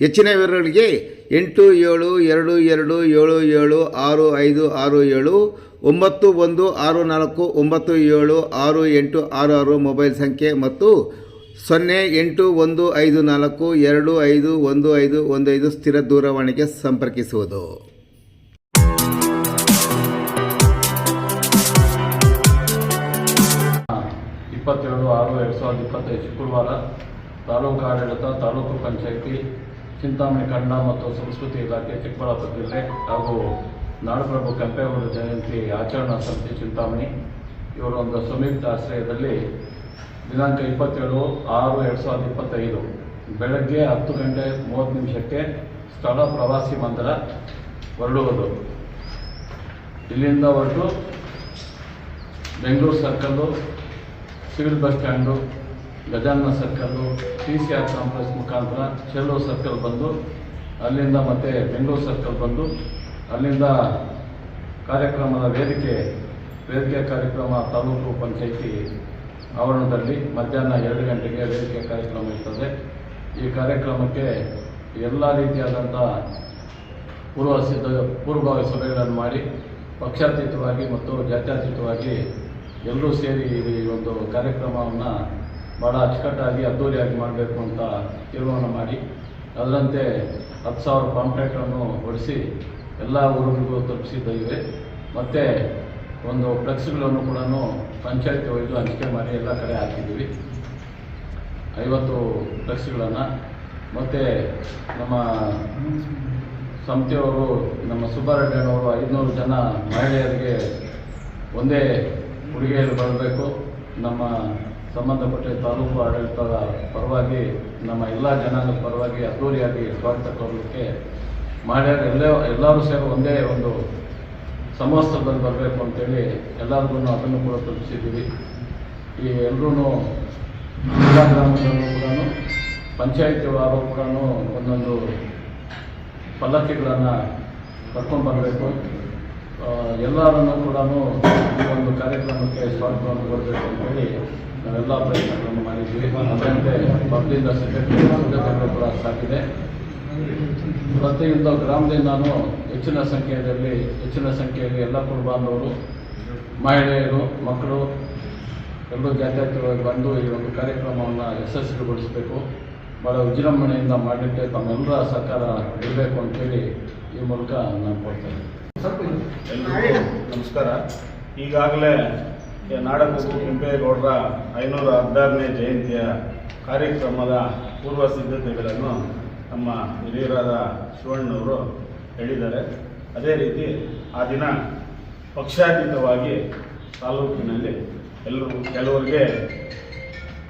ಹೆಚ್ಚಿನ ವಿವರಗಳಿಗೆ ಎಂಟು ಏಳು ಎರಡು ಎರಡು ಏಳು ಏಳು ಆರು ಐದು ಆರು ಏಳು ಒಂಬತ್ತು ಒಂದು ಆರು ನಾಲ್ಕು ಒಂಬತ್ತು ಏಳು ಆರು ಎಂಟು ಆರು ಆರು ಮೊಬೈಲ್ ಸಂಖ್ಯೆ ಮತ್ತು ಸೊನ್ನೆ ಎಂಟು ಒಂದು ಐದು ನಾಲ್ಕು ಎರಡು ಐದು ಒಂದು ಐದು ಒಂದು ಐದು ಸ್ಥಿರ ದೂರವಾಣಿಗೆ ಸಂಪರ್ಕಿಸುವುದು. ಇಪ್ಪತ್ತೇಳು ಆರು ಎರಡು ಸಾವಿರದ ಇಪ್ಪತ್ತೈದು ಶುಕ್ರವಾರ ತಾಲೂಕು ಆಡಳಿತ ತಾಲೂಕು ಪಂಚಾಯಿತಿ ಚಿಂತಾಮಣಿ ಕನ್ನಡ ಮತ್ತು ಸಂಸ್ಕೃತಿ ಇಲಾಖೆ ಚಿಕ್ಕಬಳ್ಳಾಪುರ ಜಿಲ್ಲೆ ಹಾಗೂ ನಾಡಪ್ರಭು ಕೆಂಪೇಗೌಡ ಜಯಂತಿ ಆಚರಣಾ ಸಮಿತಿ ಚಿಂತಾಮಣಿ. ಇವರ ಒಂದು ಸಂಯುಕ್ತ ಆಶ್ರಯದಲ್ಲಿ ದಿನಾಂಕ ಇಪ್ಪತ್ತೇಳು ಆರು ಎರಡು ಸಾವಿರದ ಇಪ್ಪತ್ತೈದು. ಬೆಳಗ್ಗೆ ಹತ್ತು ಗಂಟೆ ಮೂವತ್ತು ನಿಮಿಷಕ್ಕೆ ಸ್ಥಳ ಪ್ರವಾಸಿ ಮಂದಿರ ಹೊರಡುವುದು. ಇಲ್ಲಿಂದ ಹೊರಟು Bengaluru circle, civil bus stand Gajanana circle T C R complex ಮುಖಾಂತರ ಚೆಲ್ಲೂರು ಸರ್ಕಲ್ ಬಂದು, ಅಲ್ಲಿಂದ ಮತ್ತೆ ಬೆಂಗಳೂರು ಸರ್ಕಲ್ ಬಂದು, ಅಲ್ಲಿಂದ ಕಾರ್ಯಕ್ರಮದ ವೇದಿಕೆ ವೇದಿಕೆ ಕಾರ್ಯಕ್ರಮ ತಾಲೂಕು ಪಂಚಾಯಿತಿ ಆವರಣದಲ್ಲಿ ಮಧ್ಯಾಹ್ನ ಎರಡು ಗಂಟೆಗೆ ವೇದಿಕೆ ಕಾರ್ಯಕ್ರಮ ಇರ್ತದೆ. ಈ ಕಾರ್ಯಕ್ರಮಕ್ಕೆ ಎಲ್ಲ ರೀತಿಯಾದಂಥ ಪೂರ್ವ ಸಿದ್ಧ ಪೂರ್ವಭಾವಿ ಸಭೆಗಳನ್ನು ಮಾಡಿ, ಪಕ್ಷಾತೀತವಾಗಿ ಮತ್ತು ಜಾತ್ಯತೀತವಾಗಿ ಎಲ್ಲರೂ ಸೇರಿ ಈ ಒಂದು ಕಾರ್ಯಕ್ರಮವನ್ನು ಭಾಳ ಅಚ್ಚುಕಟ್ಟಾಗಿ ಅದ್ದೂರಿಯಾಗಿ ಮಾಡಬೇಕು ಅಂತ ತೀರ್ಮಾನ ಮಾಡಿ, ಅದರಂತೆ ಹತ್ತು ಸಾವಿರ ಪಾಂಪ್ಲೆಟನ್ನು ಹೊಡಿಸಿ ಎಲ್ಲ ಊರುಗಳಿಗೂ ತಲುಪಿಸಿದ್ದೇವೆ ಮತ್ತು ಒಂದು ಫ್ಲೆಕ್ಸ್ಗಳನ್ನು ಕೂಡ ಪಂಚಾಯತ್ ಒಯ್ದು ಹಂಚಿಕೆ ಮಾಡಿ ಎಲ್ಲ ಕಡೆ ಹಾಕಿದ್ದೀವಿ. ಐವತ್ತು ಫ್ಲೆಕ್ಸ್ಗಳನ್ನು. ಮತ್ತು ನಮ್ಮ ಸಂಸ್ಥೆಯವರು, ನಮ್ಮ ಸುಬ್ಬಾರೆಡ್ಡಿಯವರು ಐದುನೂರು ಜನ ಮಹಿಳೆಯರಿಗೆ ಒಂದೇ ಉಡುಗೆಯಲ್ಲಿ ಬರಬೇಕು. ನಮ್ಮ ಸಂಬಂಧಪಟ್ಟ ತಾಲೂಕು ಆಡಳಿತದ ಪರವಾಗಿ, ನಮ್ಮ ಎಲ್ಲ ಜನಾಂಗದ ಪರವಾಗಿ ಅದ್ದೂರಿಯಾಗಿ ಸ್ವಾಗತ ಕೋರಲಿಕ್ಕೆ ಮಾಡ್ಯಾರ. ಎಲ್ಲ, ಎಲ್ಲರೂ ಸೇರಿ ಒಂದೇ ಒಂದು ಸಮವಸ್ತ್ರದಲ್ಲಿ ಬರಬೇಕು ಅಂತೇಳಿ ಎಲ್ಲರಿಗೂ ಅದನ್ನು ಕೂಡ ತಲುಪಿಸಿದ್ದೀವಿ. ಈ ಎಲ್ಲರೂ ಜಿಲ್ಲಾ ಗ್ರಾಮದಲ್ಲೂ ಕೂಡ ಪಂಚಾಯತಿ ವಾರು ಕೂಡ ಒಂದೊಂದು ಪಲ್ಲಕ್ಕಿಗಳನ್ನು ಕರ್ಕೊಂಡು ಬರಬೇಕು. ಎಲ್ಲರನ್ನು ಕೂಡ ಈ ಒಂದು ಕಾರ್ಯಕ್ರಮಕ್ಕೆ ಸ್ವಾಗತವನ್ನು ಕೊಡಬೇಕು ಅಂತೇಳಿ ನಾವೆಲ್ಲ ಪ್ರಯತ್ನಗಳನ್ನು ಮಾಡಿದ್ವಿ ಅದರಂತೆ ಮೊದಲಿಂದ ಸಿದ್ಧತೆಗಳು ಕೂಡ ಸಾಗಿದೆ ಪ್ರತಿಯೊಂದು ಗ್ರಾಮದಿಂದನೂ ಹೆಚ್ಚಿನ ಸಂಖ್ಯೆಯಲ್ಲಿ ಹೆಚ್ಚಿನ ಸಂಖ್ಯೆಯಲ್ಲಿ ಎಲ್ಲ ಕುಟುಂಬಾಂಧವರು ಮಹಿಳೆಯರು, ಮಕ್ಕಳು, ಎಲ್ಲರೂ ಜಾತ್ಯಾತೀತವಾಗಿ ಬಂದು ಈ ಒಂದು ಕಾರ್ಯಕ್ರಮವನ್ನು ಯಶಸ್ವಿಗೊಳಿಸಬೇಕು. ಭಾಳ ವಿಜೃಂಭಣೆಯಿಂದ ಮಾಡಲಿಕ್ಕೆ ತಮ್ಮೆಲ್ಲರ ಸಹಕಾರ ಇರಬೇಕು ಅಂತೇಳಿ ಈ ಮೂಲಕ ನಾನು ಕೊಡ್ತೇನೆ ಎಲ್ಲರಿಗೂ ನಮಸ್ಕಾರ. ಈಗಾಗಲೇ ನಾಡಪ್ರಭು ಕೆಂಪೇಗೌಡರ ಐನೂರ ಹದಿನಾರನೇ ಜಯಂತಿಯ ಕಾರ್ಯಕ್ರಮದ ಪೂರ್ವ ಸಿದ್ಧತೆಗಳನ್ನು ನಮ್ಮ ಹಿರಿಯರಾದ ಶಿವಣ್ಣವರು ಹೇಳಿದ್ದಾರೆ. ಅದೇ ರೀತಿ ಆ ದಿನ ಪಕ್ಷಾತೀತವಾಗಿ ತಾಲೂಕಿನಲ್ಲಿ ಎಲ್ಲರೂ ಕೆಲವರಿಗೆ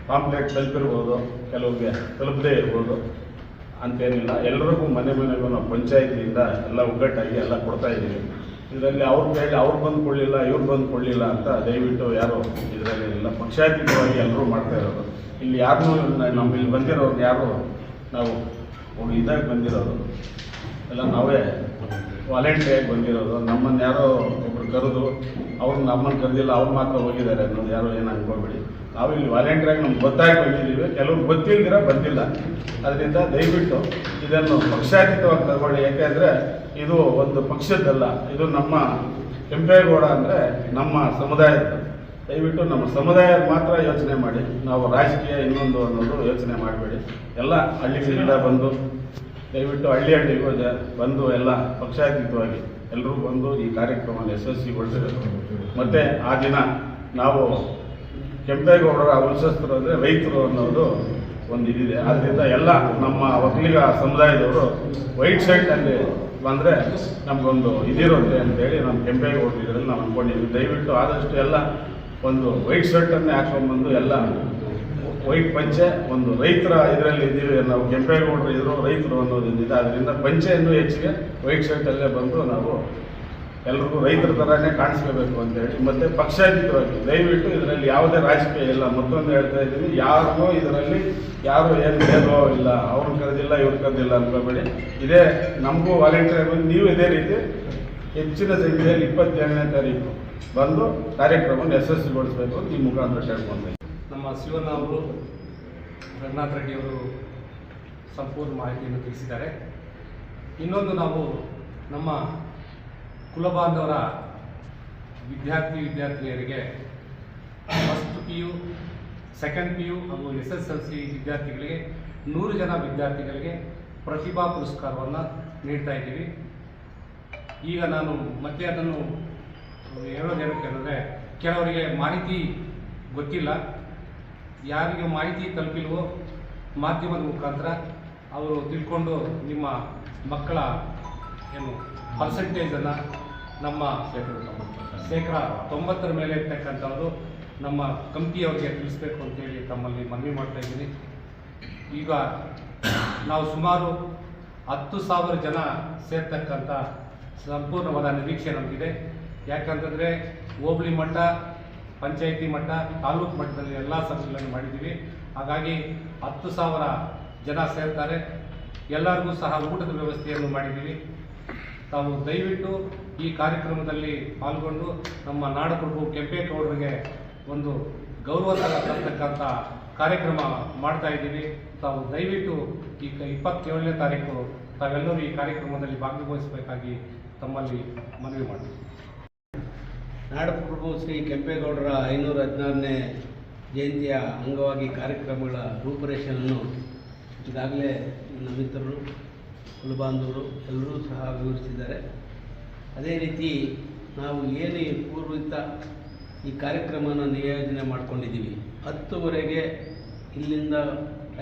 ಪಾಂಪ್ಲೆಟ್ ತಲುಪಿರ್ಬೋದು, ಕೆಲವರಿಗೆ ತಲುಪದೇ ಇರ್ಬೋದು ಅಂತೇನಿಲ್ಲ. ಎಲ್ಲರಿಗೂ ಮನೆ ಮನೆಗೂ ನಾವು ಪಂಚಾಯತಿಯಿಂದ ಎಲ್ಲ ಒಗ್ಗಟ್ಟಾಗಿ ಎಲ್ಲ ಕೊಡ್ತಾ ಇದ್ದೀವಿ. ಇದರಲ್ಲಿ ಅವ್ರ ಕೈಲಿ ಅವ್ರು ಬಂದು ಕೊಡಲಿಲ್ಲ ಇವ್ರು ಬಂದು ಕೊಡಲಿಲ್ಲ ಅಂತ ದಯವಿಟ್ಟು ಯಾರು ಇದರಲ್ಲಿ ಇಲ್ಲ. ಪಕ್ಷಾತೀತವಾಗಿ ಎಲ್ಲರೂ ಮಾಡ್ತಾ ಇರೋದು. ಇಲ್ಲಿ ಯಾರನ್ನೂ ನಮ್ಮ ಇಲ್ಲಿ ಬಂದಿರೋರು ಯಾರು ನಾವು ಇದಾಗಿ ಬಂದಿರೋದು. ಎಲ್ಲ ನಾವೇ ವಾಲಂಟಿಯಾಗಿ ಬಂದಿರೋದು. ನಮ್ಮನ್ನು ಯಾರೋ ಒಬ್ರು ಕರೆದು ಅವ್ರು ನಮ್ಮನ್ನು ಕರೆದಿಲ್ಲ, ಅವ್ರು ಮಾತ್ರ ಹೋಗಿದ್ದಾರೆ ಅನ್ನೋದು ಯಾರೋ ಏನು ಅನ್ಕೋಬೇಡಿ. ನಾವು ಇಲ್ಲಿ ವಾಲಂಟಿಯಾಗಿ ನಮ್ಗೆ ಗೊತ್ತಾಗಿ ಬಂದಿದ್ದೀವಿ ಕೆಲವ್ರು ಗೊತ್ತಿಲ್ದಿರ ಬಂದಿಲ್ಲ. ಅದರಿಂದ ದಯವಿಟ್ಟು ಇದನ್ನು ಪಕ್ಷಾತೀತವಾಗಿ ತಗೊಳ್ಳಿ. ಯಾಕೆಂದರೆ ಇದು ಒಂದು ಪಕ್ಷದ್ದಲ್ಲ. ಇದು ನಮ್ಮ ಕೆಂಪೇಗೌಡ ಅಂದರೆ ನಮ್ಮ ಸಮುದಾಯದ ದಯವಿಟ್ಟು ನಮ್ಮ ಸಮುದಾಯ ಮಾತ್ರ ಯೋಚನೆ ಮಾಡಿ. ನಾವು ರಾಜಕೀಯ ಇನ್ನೊಂದು ಅನ್ನೋದು ಯೋಚನೆ ಮಾಡಬೇಡಿ. ಎಲ್ಲ ಹಳ್ಳಿಗಳಿಂದ ಬಂದು, ದಯವಿಟ್ಟು ಹಳ್ಳಿ ಹಳ್ಳಿಗೂ ಬಂದು ಎಲ್ಲ ಪಕ್ಷಾತೀತವಾಗಿ ಎಲ್ಲರೂ ಬಂದು ಈ ಕಾರ್ಯಕ್ರಮವನ್ನು ಯಶಸ್ವಿಗೊಳಿಸಬೇಕು. ಮತ್ತು ಆ ದಿನ ನಾವು ಕೆಂಪೇಗೌಡರ ವಂಶಸ್ಥರು ಅಂದರೆ ರೈತರು ಅನ್ನೋದು ಒಂದು ಇದಿದೆ ಆದ್ದರಿಂದ ಎಲ್ಲ ನಮ್ಮ ಒಕ್ಕಲಿಗ ಸಮುದಾಯದವರು ವೈಟ್ ಶರ್ಟಲ್ಲಿ ಬಂದರೆ ನಮಗೊಂದು ಇದಿರುತ್ತೆ ಅಂತೇಳಿ ನಮ್ಮ ಕೆಂಪೇಗೌಡರು ಇದರಲ್ಲಿ ನಾವು ಅಂದ್ಕೊಂಡಿದ್ವಿ ದಯವಿಟ್ಟು ಆದಷ್ಟು ಎಲ್ಲ ಒಂದು ವೈಟ್ ಶರ್ಟನ್ನೇ ಹಾಕೊಂಡ್ಬಂದು ಎಲ್ಲ ವೈಟ್ ಪಂಚೆ, ಒಂದು ರೈತರ ಇದರಲ್ಲಿ ಇದ್ದೀವಿ. ನಾವು ಕೆಂಪೇಗೌಡರು ಇದ್ರು ರೈತರು ಅನ್ನೋದೊಂದಿದೆ ಅದರಿಂದ ಪಂಚೆಯನ್ನು ಹೆಚ್ಚಿಗೆ ವೈಟ್ ಶರ್ಟಲ್ಲೇ ಬಂದು ನಾವು ಎಲ್ರಿಗೂ ರೈತರ ಥರನೇ ಕಾಣಿಸ್ಕೋಬೇಕು ಅಂತ ಹೇಳಿ ಮತ್ತೆ ಪಕ್ಷಾತೀತವಾಗಿ ದಯವಿಟ್ಟು ಇದರಲ್ಲಿ ಯಾವುದೇ ರಾಜಕೀಯ ಇಲ್ಲ. ಮತ್ತೊಂದು ಹೇಳ್ತಾ ಇದ್ದೀನಿ ಯಾರಿಗೂ ಇದರಲ್ಲಿ ಯಾರು ಏನು ಭೇದಭಾವ ಇಲ್ಲ. ಅವ್ರನ್ನ ಕರೆದಿಲ್ಲ ಇವ್ರು ಕರೆದಿಲ್ಲ ಅನ್ಕೋಬೇಡಿ. ಇದೇ ನಮಗೂ ವಾಲಂಟಿಯರ್ ಬಂದು ನೀವು ಇದೇ ರೀತಿ ಹೆಚ್ಚಿನ ಸಂಖ್ಯೆಯಲ್ಲಿ ಇಪ್ಪತ್ತೇಳನೇ ತಾರೀಕು ಬಂದು ಕಾರ್ಯಕ್ರಮವನ್ನು ಯಶಸ್ವಿಗೊಳಿಸಬೇಕು ಈ ಮುಖಾಂತರ ಕೇಳ್ಕೊಂಡೆ ನಮ್ಮ ಶಿವಣ್ಣ ಅವರು ರಘುನಾಥ್ ರೆಡ್ಡಿ ಅವರು ಸಂಪೂರ್ಣ ಮಾಹಿತಿಯನ್ನು ತಿಳಿಸಿದ್ದಾರೆ. ಇನ್ನೊಂದು ನಾವು ನಮ್ಮ ಕುಲಬಾಂಧವರ ವಿದ್ಯಾರ್ಥಿ ವಿದ್ಯಾರ್ಥಿನಿಯರಿಗೆ first P U second P U ಹಾಗೂ ಎಸ್ ಎಸ್ ಎಲ್ ಸಿ ವಿದ್ಯಾರ್ಥಿಗಳಿಗೆ ನೂರು ಜನ ವಿದ್ಯಾರ್ಥಿಗಳಿಗೆ ಪ್ರತಿಭಾ ಪುರಸ್ಕಾರವನ್ನು ನೀಡ್ತಾ ಇದ್ದೀವಿ. ಈಗ ನಾನು ಮತ್ತೆ ಅದನ್ನು ಹೇಳೋದೇನಕ್ಕೆ ಕೆಲವರಿಗೆ ಮಾಹಿತಿ ಗೊತ್ತಿಲ್ಲ. ಯಾರಿಗೆ ಮಾಹಿತಿ ತಲುಪಿಲ್ವೋ ಮಾಧ್ಯಮದ ಮುಖಾಂತರ ಅವರು ತಿಳ್ಕೊಂಡು ನಿಮ್ಮ ಮಕ್ಕಳ ಏನು ಪರ್ಸೆಂಟೇಜನ್ನು ನಮ್ಮ ಶೇಕಡ ತೊಂಬತ್ತರ ಮೇಲೆ ಇರ್ತಕ್ಕಂಥವ್ರು ನಮ್ಮ ಕಂಪ್ನಿಯವ್ರಿಗೆ ತಿಳಿಸ್ಬೇಕು ಅಂತೇಳಿ ತಮ್ಮಲ್ಲಿ ಮನವಿ ಮಾಡ್ತಾ ಇದ್ದೀನಿ. ಈಗ ನಾವು ಸುಮಾರು ಹತ್ತು ಸಾವಿರ ಜನ ಸೇರ್ತಕ್ಕಂಥ ಸಂಪೂರ್ಣವಾದ ನಿರೀಕ್ಷೆ ನಮಗಿದೆ. ಯಾಕಂತಂದರೆ ಹೋಬಳಿ ಮಟ್ಟ ಪಂಚಾಯಿತಿ ಮಟ್ಟ ತಾಲೂಕು ಮಟ್ಟದಲ್ಲಿ ಎಲ್ಲ ಸಭೆಗಳನ್ನು ಮಾಡಿದ್ದೀವಿ. ಹಾಗಾಗಿ ಹತ್ತು ಸಾವಿರ ಜನ ಸೇರ್ತಾರೆ. ಎಲ್ಲರಿಗೂ ಸಹ ಊಟದ ವ್ಯವಸ್ಥೆಯನ್ನು ಮಾಡಿದ್ದೀವಿ. ತಾವು ದಯವಿಟ್ಟು ಈ ಕಾರ್ಯಕ್ರಮದಲ್ಲಿ ಪಾಲ್ಗೊಂಡು ನಮ್ಮ ನಾಡಪ್ರಭು ಕೆಂಪೇಗೌಡರಿಗೆ ಒಂದು ಗೌರವ ತರತಕ್ಕಂಥ ಕಾರ್ಯಕ್ರಮ ಮಾಡ್ತಾ ಇದ್ದೀವಿ. ತಾವು ದಯವಿಟ್ಟು ಈ ಇಪ್ಪತ್ತೇಳನೇ ತಾರೀಕು ತಾವೆಲ್ಲರೂ ಈ ಕಾರ್ಯಕ್ರಮದಲ್ಲಿ ಭಾಗವಹಿಸಬೇಕಾಗಿ ತಮ್ಮಲ್ಲಿ ಮನವಿ ಮಾಡ್ತೀವಿ. ನಾಡಪ್ರಭು ಶ್ರೀ ಕೆಂಪೇಗೌಡರ ಐನೂರ ಹದಿನಾರನೇ ಜಯಂತಿಯ ಅಂಗವಾಗಿ ಕಾರ್ಯಕ್ರಮಗಳ ರೂಪುರೇಷೆಯನ್ನು ಈಗಾಗಲೇ ನನ್ನ ಮಿತ್ರರು ಕುಲಬಾಂಧವರು ಎಲ್ಲರೂ ಸಹ ವಿವರಿಸಿದ್ದಾರೆ. ಅದೇ ರೀತಿ ನಾವು ಏನೇ ಪೂರ್ವಿತ ಈ ಕಾರ್ಯಕ್ರಮವನ್ನು ನಿಯೋಜನೆ ಮಾಡ್ಕೊಂಡಿದ್ದೀವಿ. ಹತ್ತುವರೆಗೆ ಇಲ್ಲಿಂದ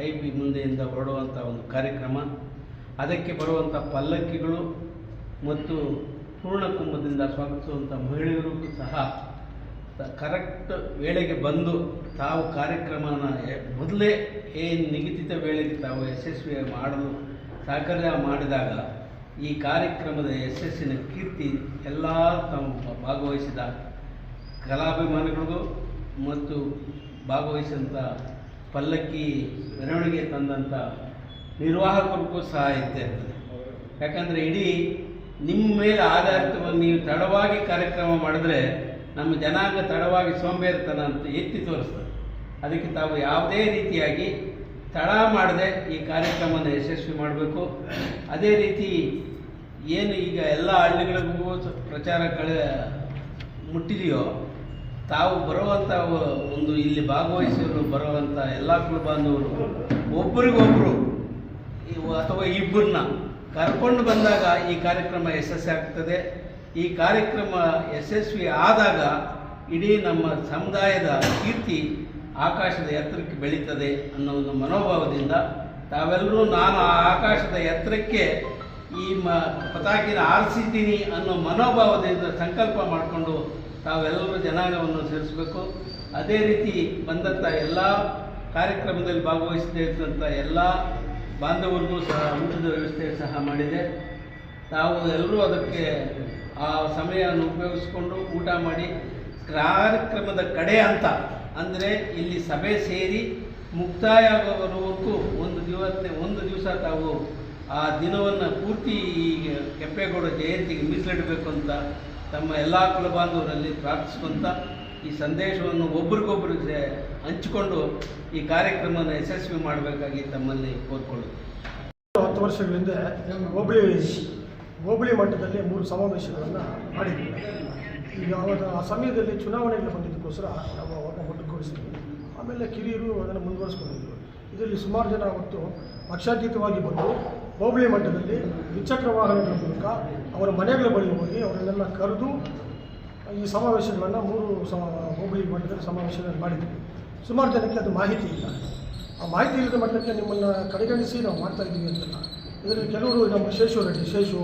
ಐ ಬಿ ಮುಂದೆಯಿಂದ ಹೊರಡುವಂಥ ಒಂದು ಕಾರ್ಯಕ್ರಮ. ಅದಕ್ಕೆ ಬರುವಂಥ ಪಲ್ಲಕ್ಕಿಗಳು ಮತ್ತು ಪೂರ್ಣ ಕುಂಭದಿಂದ ಸ್ವಾಗತಿಸುವಂಥ ಮಹಿಳೆಯರಿಗೂ ಸಹ ಕರೆಕ್ಟ್ ವೇಳೆಗೆ ಬಂದು ತಾವು ಕಾರ್ಯಕ್ರಮನ ಮೊದಲೇ ಏನು ನಿಗದಿತ ವೇಳೆಗೆ ತಾವು ಯಶಸ್ವಿ ಮಾಡಲು ಸಹಕಾರ ಮಾಡಿದಾಗ ಈ ಕಾರ್ಯಕ್ರಮದ ಯಶಸ್ಸಿನ ಕೀರ್ತಿ ಎಲ್ಲ ತಾವು ಭಾಗವಹಿಸಿದ ಕಲಾಭಿಮಾನಿಗಳಿಗೂ ಮತ್ತು ಭಾಗವಹಿಸಿದಂಥ ಪಲ್ಲಕ್ಕಿ ಮೆರವಣಿಗೆ ತಂದಂಥ ನಿರ್ವಾಹಕರಿಗೂ ಸಹ ಇದ್ದೇ ಇರ್ತದೆ. ಯಾಕಂದರೆ ಇಡೀ ನಿಮ್ಮ ಮೇಲೆ ಆಧಾರಿತವಾಗಿ ನೀವು ತಡವಾಗಿ ಕಾರ್ಯಕ್ರಮ ಮಾಡಿದ್ರೆ ನಮ್ಮ ಜನಾಂಗ ತಡವಾಗಿ ಸೋಂಬೇರ್ತನ ಅಂತ ಎತ್ತಿ ತೋರಿಸ್ತದೆ. ಅದಕ್ಕೆ ತಾವು ಯಾವುದೇ ರೀತಿಯಾಗಿ ತಡ ಮಾಡದೆ ಈ ಕಾರ್ಯಕ್ರಮವನ್ನು ಯಶಸ್ವಿ ಮಾಡಬೇಕು. ಅದೇ ರೀತಿ ಏನು ಈಗ ಎಲ್ಲ ಹಳ್ಳಿಗಳಿಗೂ ಪ್ರಚಾರ ಕಳೆ ಮುಟ್ಟಿದೆಯೋ? ತಾವು ಬರುವಂಥ ಒಂದು ಇಲ್ಲಿ ಭಾಗವಹಿಸಿದ್ರು ಬರುವಂಥ ಎಲ್ಲ ಕುಲಬಾಂಧವರು ಒಬ್ಬರಿಗೊಬ್ಬರು ಇವು ಅಥವಾ ಇಬ್ಬರನ್ನ ಕರ್ಕೊಂಡು ಬಂದಾಗ ಈ ಕಾರ್ಯಕ್ರಮ ಯಶಸ್ವಿ ಆಗ್ತದೆ. ಈ ಕಾರ್ಯಕ್ರಮ ಯಶಸ್ವಿ ಆದಾಗ ಇಡೀ ನಮ್ಮ ಸಮುದಾಯದ ಕೀರ್ತಿ ಆಕಾಶದ ಎತ್ತರಕ್ಕೆ ಬೆಳೀತದೆ ಅನ್ನೋ ಒಂದು ಮನೋಭಾವದಿಂದ ತಾವೆಲ್ಲರೂ ನಾನು ಆ ಆಕಾಶದ ಎತ್ತರಕ್ಕೆ ಈ ಮ, ಪತಾಕಿನ ಆರಿಸಿದ್ದೀನಿ ಅನ್ನೋ ಮನೋಭಾವದಿಂದ ಸಂಕಲ್ಪ ಮಾಡಿಕೊಂಡು ತಾವೆಲ್ಲರೂ ಜನಾಂಗವನ್ನು ಸೇರಿಸಬೇಕು. ಅದೇ ರೀತಿ ಬಂದಂಥ ಎಲ್ಲ ಕಾರ್ಯಕ್ರಮದಲ್ಲಿ ಭಾಗವಹಿಸಿದಂಥ ಎಲ್ಲ ಬಾಂಧವರಿಗೂ ಸಹ ಊಟದ ವ್ಯವಸ್ಥೆ ಸಹ ಮಾಡಿದೆ. ತಾವು ಎಲ್ಲರೂ ಅದಕ್ಕೆ ಆ ಸಮಯವನ್ನು ಉಪಯೋಗಿಸ್ಕೊಂಡು ಊಟ ಮಾಡಿ ಕಾರ್ಯಕ್ರಮದ ಕಡೆ ಅಂತ ಅಂದರೆ ಇಲ್ಲಿ ಸಭೆ ಸೇರಿ ಮುಕ್ತಾಯ ಆಗುವವರೆಗೂ ಒಂದು ದಿವಸ ಒಂದು ದಿವಸ ತಾವು ಆ ದಿನವನ್ನು ಪೂರ್ತಿ ಈ ಕೆಂಪೇಗೌಡ ಜಯಂತಿಗೆ ಮೀಸಲಿಡಬೇಕು ಅಂತ ತಮ್ಮ ಎಲ್ಲ ಕುಲಬಾಂಧವರಲ್ಲಿ ಪ್ರಾರ್ಥಿಸುವಂಥ ಈ ಸಂದೇಶವನ್ನು ಒಬ್ರಿಗೊಬ್ರು ಸೆ- ಹಂಚಿಕೊಂಡು ಈ ಕಾರ್ಯಕ್ರಮವನ್ನು ಯಶಸ್ವಿ ಮಾಡಬೇಕಾಗಿ ತಮ್ಮಲ್ಲಿ ಕೋರ್ಕೊಳ್ಳುತ್ತೆ ಹತ್ತು ವರ್ಷಗಳ ಹಿಂದೆ ಹೋಬಳಿ ಹೋಬಳಿ ಮಟ್ಟದಲ್ಲಿ ಮೂರು ಸಮಾವೇಶಗಳನ್ನು ಮಾಡಿದ್ದೀವಿ ಈಗ ಅವರ ಆ ಸಮಯದಲ್ಲಿ ಚುನಾವಣೆಗಳು ಬಂದಿದ್ದಕ್ಕೋಸ್ಕರ ನಾವು ಅವಾಗ ಒಟ್ಟುಗೂಡಿಸಿದ್ವಿ. ಆಮೇಲೆ ಕಿರಿಯರು ಅದನ್ನು ಮುಂದುವರಿಸ್ಕೊಂಡಿದ್ರು. ಇದರಲ್ಲಿ ಸುಮಾರು ಜನ ಅವತ್ತು ಪಕ್ಷಾತೀತವಾಗಿ ಬಂದು ಹೋಬಳಿ ಮಟ್ಟದಲ್ಲಿ ದ್ವಿಚಕ್ರ ವಾಹನಗಳ ಮೂಲಕ ಅವರ ಮನೆಗಳ ಬಳಿ ಹೋಗಿ ಅವರನ್ನೆಲ್ಲ ಕರೆದು ಈ ಸಮಾವೇಶಗಳನ್ನು ಮೂರು ಸಮ ಹೋಬಳಿ ಮಟ್ಟದಲ್ಲಿ ಸಮಾವೇಶಗಳನ್ನು ಮಾಡಿದ್ವಿ. ಸುಮಾರು ಜನಕ್ಕೆ ಅದು ಮಾಹಿತಿ ಇಲ್ಲ. ಆ ಮಾಹಿತಿ ಇಲ್ಲದ ಮಟ್ಟಕ್ಕೆ ನಿಮ್ಮನ್ನು ಕಡೆಗಣಿಸಿ ನಾವು ಮಾಡ್ತಾ ಇದ್ದೀವಿ ಅಂತಲ್ಲ. ಇದರಲ್ಲಿ ಕೆಲವರು ನಮ್ಮ ಶೇಷು ರೆಡ್ಡಿ ಶೇಷು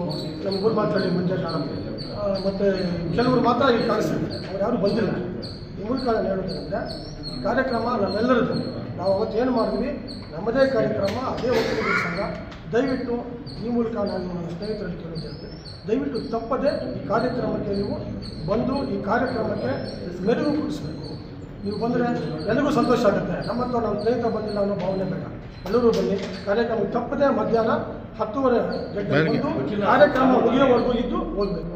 ನಮ್ಮ ಗುರುಮಾತಳ್ಳಿ ಮಂಜಣ್ಣ ಆ, ಮತ್ತು ಕೆಲವರು ಮಾತ್ರ ಈಗ ಕಾಣಿಸ್ತಿದ್ದಾರೆ ಅವ್ರು ಯಾರು ಬಂದಿಲ್ಲ. ಈ ಮೂಲಕ ನಾನು ಈ ಕಾರ್ಯಕ್ರಮ ನಮ್ಮೆಲ್ಲರದ್ದು ನಾವು ಅವತ್ತು ಏನು ಮಾಡಿದ್ವಿ? ನಮ್ಮದೇ ಕಾರ್ಯಕ್ರಮ ಅದೇ ಒಟ್ಟಿಗೆ ಸಂಘ. ದಯವಿಟ್ಟು ಈ ಮೂಲಕ ನಾನು ನನ್ನ ಸ್ನೇಹಿತರಲ್ಲಿ ಕೇಳೋದೇನೆ ದಯವಿಟ್ಟು ತಪ್ಪದೆ ಈ ಕಾರ್ಯಕ್ರಮಕ್ಕೆ ನೀವು ಬಂದು ಈ ಕಾರ್ಯಕ್ರಮಕ್ಕೆ ಮೆರುಗು ಕೊಡಿಸಬೇಕು ನೀವು ಬಂದರೆ ಎಲ್ಲರಿಗೂ ಸಂತೋಷ ಆಗುತ್ತೆ. ನಮ್ಮಂತ ನಮ್ಮ ಸ್ನೇಹಿತ ಬಂದಿಲ್ಲ ಅನ್ನೋ ಭಾವನೆ ಬೇಡ. ಎಲ್ಲರೂ ಬನ್ನಿ. ಕಾರ್ಯಕ್ರಮ ತಪ್ಪದೆ ಮಧ್ಯಾಹ್ನ ಹತ್ತುವರೆ ಗಂಟೆ ಕಾರ್ಯಕ್ರಮ ಮುಗಿಯೋವರೆಗೂ ಇದ್ದು ಹೋಗಬೇಕು